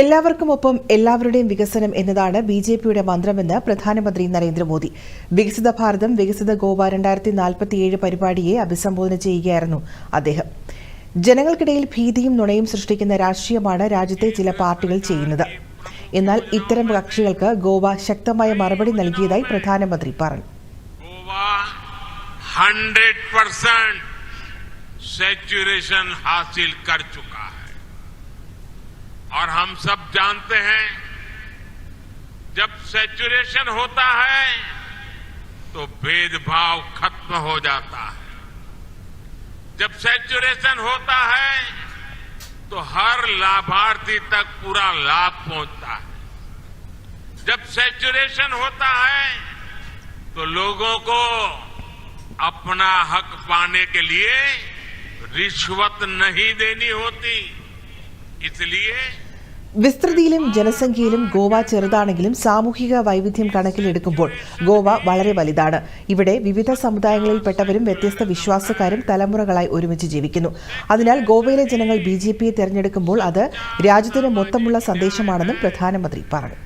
എല്ലാവർക്കും ഒപ്പം എല്ലാവരുടെയും വികസനം എന്നതാണ് ബി ജെ പിയുടെ മന്ത്രമെന്ന് പ്രധാനമന്ത്രി നരേന്ദ്രമോദി. വികസിത ഭാരതം വികസിത ഗോവ രണ്ടായിരത്തി നാൽപ്പത്തിയേഴ് പരിപാടിയെ അഭിസംബോധന ചെയ്യുകയായിരുന്നു അദ്ദേഹം. ജനങ്ങൾക്കിടയിൽ ഭീതിയും നുണയും സൃഷ്ടിക്കുന്ന രാഷ്ട്രീയമാണ് രാജ്യത്തെ ചില പാർട്ടികൾ ചെയ്യുന്നത്. എന്നാൽ ഇത്തരം കക്ഷികൾക്ക് ഗോവ ശക്തമായ മറുപടി നൽകിയതായി പ്രധാനമന്ത്രി പറഞ്ഞു. ഹൺഡ്രഡ് സെച്ചുറേഷൻ ഹാസിൽ कर चुका और हम सब जानते हैं, जब सेचुरेशन होता है तो भेदभाव खत्म हो जाता है। जब सेचुरेशन होता है तो हर लाभार्थी तक पूरा लाभ पहुँचता है। जब सेचुरेशन होता है तो लोगों को अपना हक पाने के लिए रिश्वत नहीं देनी होती। വിസ്തൃതിയിലും ജനസംഖ്യയിലും ഗോവ ചെറുതാണെങ്കിലും സാമൂഹിക വൈവിധ്യം കണക്കിലെടുക്കുമ്പോൾ ഗോവ വളരെ വലുതാണ്. ഇവിടെ വിവിധ സമുദായങ്ങളിൽപ്പെട്ടവരും വ്യത്യസ്ത വിശ്വാസക്കാരും തലമുറകളായി ഒരുമിച്ച് ജീവിക്കുന്നു. അതിനാൽ ഗോവയിലെ ജനങ്ങൾ ബി ജെ പിയെ തെരഞ്ഞെടുക്കുമ്പോൾ അത് രാജ്യത്തിന് മൊത്തമുള്ള സന്ദേശമാണെന്നും പ്രധാനമന്ത്രി പറഞ്ഞു.